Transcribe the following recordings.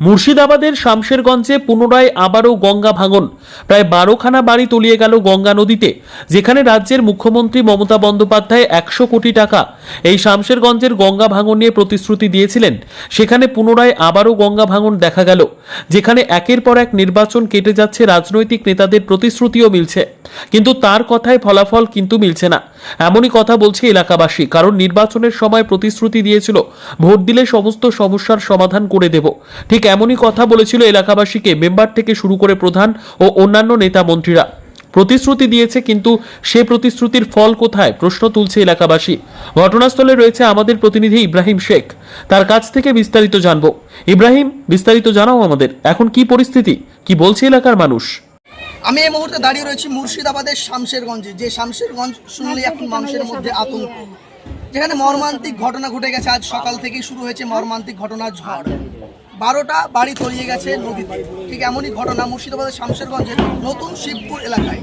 মুর্শিদাবাদের শামশেরগঞ্জে পুনরায় আবারও গঙ্গা ভাঙন। প্রায় বারোখানা বাড়ি তলিয়ে গেল গঙ্গা নদীতে, যেখানে রাজ্যের মুখ্যমন্ত্রী মমতা বন্দ্যোপাধ্যায় একশো কোটি টাকা এই শামশেরগঞ্জের গঙ্গা ভাঙন নিয়ে প্রতিশ্রুতি দিয়েছিলেন। সেখানে পুনরায় আবারও গঙ্গা ভাঙন দেখা গেল, যেখানে একের পর এক নির্বাচন কেটে যাচ্ছে রাজনৈতিক নেতাদের প্রতিশ্রুতিও মিলছে। কিন্তু তার কথায় ফলাফল কিন্তু মিলছে না। এমনই কথা বলছে এলাকাবাসী, কারণ নির্বাচনের সময় প্রতিশ্রুতি দিয়েছিল, ভোট দিলে সমস্ত সমস্যার সমাধান করে দেব। ঠিক এমনই কথা বলেছিল এলাকাবাসীকে, মেম্বার থেকে শুরু করে প্রধান ও অন্যান্য নেতা মন্ত্রীরা। প্রতিশ্রুতি দিয়েছে কিন্তু সে প্রতিশ্রুতির ফল কোথায়, প্রশ্ন তুলছে এলাকাবাসী। ঘটনাস্থলে রয়েছে আমাদের প্রতিনিধি ইব্রাহিম শেখ। তার কাছ থেকে বিস্তারিত জানব। ইব্রাহিম, বিস্তারিত জানাও আমাদের। এখন কি পরিস্থিতি? কি বলছে এলাকার মানুষ? আমি এই মুহূর্তে দাঁড়িয়ে রয়েছি মুর্শিদাবাদের শামশেরগঞ্জে, যে শামশেরগঞ্জ শুনলে এখন মানুষের মধ্যে আতঙ্ক। যেখানে মর্মান্তিক ঘটনা ঘটে গেছে, আজ সকাল থেকেই শুরু হয়েছে মর্মান্তিক ঘটনা ঝড়। বারোটা বাড়ি তলিয়ে গেছে নদীতে। ঠিক এমনই ঘটনা মুর্শিদাবাদের শামশেরগঞ্জের নতুন শিবপুর এলাকায়।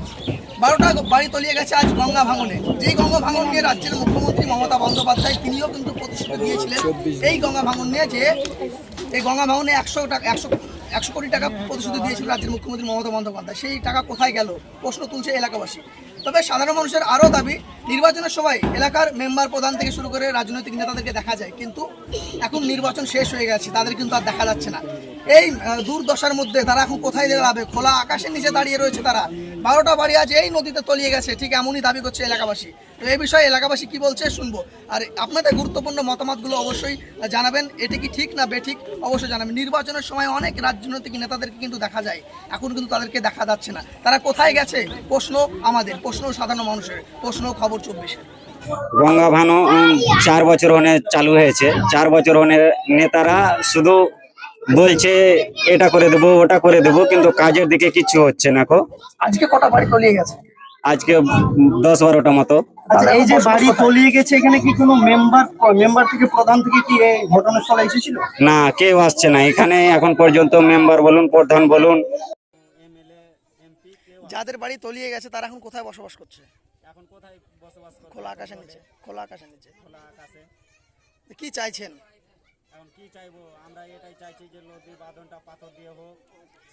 বারোটা বাড়ি তলিয়ে গেছে আজ গঙ্গা ভাঙনে। যেই গঙ্গা ভাঙন নিয়ে রাজ্যের মুখ্যমন্ত্রী মমতা বন্দ্যোপাধ্যায় তিনিও কিন্তু প্রতিশ্রুতি দিয়েছিলেন এই গঙ্গা ভাঙন নিয়ে যে এই গঙ্গা ভাঙনে একশো টাকা একশো একশো কোটি টাকা প্রতিশ্রুতি দিয়েছিল রাজ্যের মুখ্যমন্ত্রী মমতা বন্দ্যোপাধ্যায়। সেই টাকা কোথায় গেল? প্রশ্ন তুলছে এলাকাবাসী। তবে সাধারণ মানুষের আরও দাবি, নির্বাচনের সময় এলাকার মেম্বার প্রধান থেকে শুরু করে রাজনৈতিক নেতাদেরকে দেখা যায়, কিন্তু এখন নির্বাচন শেষ হয়ে গেছে, তাদের কিন্তু আর দেখা যাচ্ছে না। এই দুর্দশার মধ্যে তারা এখন কোথায় দাঁড়াবে খোলা আকাশের নিচে দাঁড়িয়ে রয়েছে তারা। বারোটা বাড়ি আজ এই নদীতে তলিয়ে গেছে, ঠিক এমনই দাবি করছে এলাকাবাসী। তো এই বিষয়ে এলাকাবাসী কি বলছে শুনব। আর আপনাদের গুরুত্বপূর্ণ মতামতগুলো অবশ্যই জানাবেন, এটি কি ঠিক না বেঠিক অবশ্যই জানাবেন। নির্বাচনের সময় অনেক রাজনৈতিক নেতাদেরকে কিন্তু দেখা যায়, এখন কিন্তু তাদেরকে দেখা যাচ্ছে না। তারা কোথায় গেছে? প্রশ্ন আমাদের, প্রশ্ন সাধারণ মানুষের, প্রশ্ন খবর চব্বিশে গঙ্গা ভানো চার বছর হনে চালু হয়েছে। চার বছর হনে নেতারা শুধু বলছে এটা করে দেবো ওটা করে দেবো কিন্তু কাজের দিকে কিছু হচ্ছে না কো। আজকে কটা বাড়ি তলিয়ে গেছে? আজকে দশ বারোটা মতো। আচ্ছা এই যে বাড়ি তলিয়ে গেছে এখানে কি কোনো মেম্বার মেম্বার থেকে প্রধান থেকে কি এই ঘটনাস্থলে এসেছিল? না কেউ আসছে না। এখানে এখন পর্যন্ত মেম্বার বলুন প্রধান বলুন। যাদের বাড়ি তলিয়ে গেছে তারা এখন কোথায় বসবাস করছে? এখন কোথায় বসবাস খোলা আকাশের নিচে খোলা আকাশের নিচে। খোলা আকাশে। কি চাইছেন? এখন কি চাইব? আমরা এটাই চাইছি যে নদী বাঁধনটা পাথর দিয়ে হোক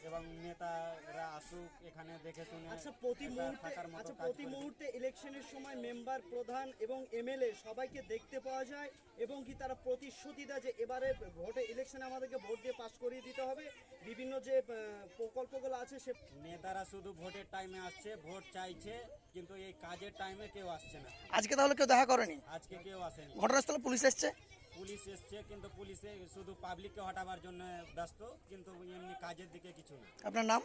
এবং নেতারা আসুক এখানে দেখে শুনে আচ্ছা প্রতি মুহূর্তে আচ্ছা প্রতি মুহূর্তে ইলেকশনের সময় মেম্বার প্রধান এবং এমএলএ সবাইকে দেখতে পাওয়া যায় এবং কি তারা প্রতিশ্রুতি দেয় যে এবারে ভোটে ইলেকশনে আমাদেরকে ভোট দিয়ে পাস করিয়ে দিতে হবে। বিভিন্ন যে প্রকল্পগুলো আছে সে নেতারা শুধু ভোটের টাইমে আসছে ভোট চাইছে কিন্তু এই কাজের টাইমে কেউ আসছে না। আজকে তাহলে কেউ দেখা করেনি? আজকে কেউ আসেনি। ঘটনাস্থলে পুলিশ এসছে? পুলিশ এসছে কিন্তু পুলিশে শুধু পাবলিককে হটাবার জন্য ব্যস্ত কিন্তু এমনি কাজের দিকে কিছু না। আপনার নাম?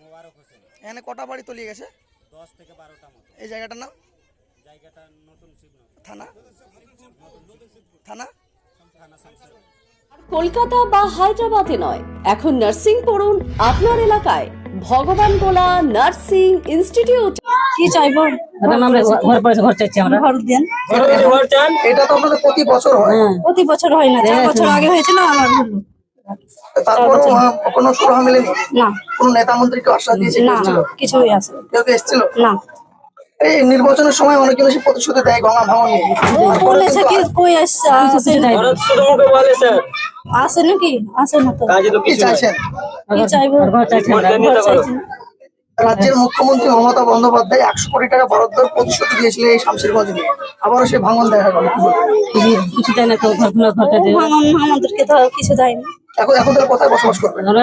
মোবারক হোসেন। এখানে কটা বাড়ি তলিয়ে গেছে? দশ থেকে বারোটা মতো। এই জায়গাটার নাম? জায়গাটা নতুন শিবনগর। থানা? থানা? থানা শামশের কলকাতা বা হায়দ্রাবাদে নয় এখন নার্সিং পড়ুন আপনার এলাকায়। ভগবান গোলা নার্সিং ইনস্টিটিউট কি চাইব? ম্যাডাম আমরা ঘর- ঘর পয়সা ঘর চাইছি আমরা। ঘর দেন। এটা তো আপনাদের প্রতি বছর হয়। প্রতি বছর হয় না চার বছর আগে হয়েছিল আমার হলো তারপর কোনো সুরাহা মেলেনি? না। কোনো নেতা আশ্বাস দিয়েছে না কিছুই আছে কেউ এসেছিল? না। এই নির্বাচনের সময় অনেক জিনিস প্রতিশ্রুতি দেয় গঙ্গা ভাঙন নিয়ে। বলেছে কি কই আসছে আসে না আসে নাকি আসে না তো। কি চাইছেন? কি চাইব? ঘর চাইছি আমরা ঘর চাইছি। রাজ্যের মুখ্যমন্ত্রী মমতা বন্দ্যোপাধ্যায় একশো কোটি টাকা বরাদ্দের প্রতিশ্রুতি দিয়েছিলেন এই শামশেরগঞ্জ নিয়ে আবারও সে ভাঙন দেখা গেল। কিছু- চাই না তো ভাঙন আমাদেরকে তো কিছু দেয়নি। এখন এখন তারা কোথায় বসবাস করবেন আমরা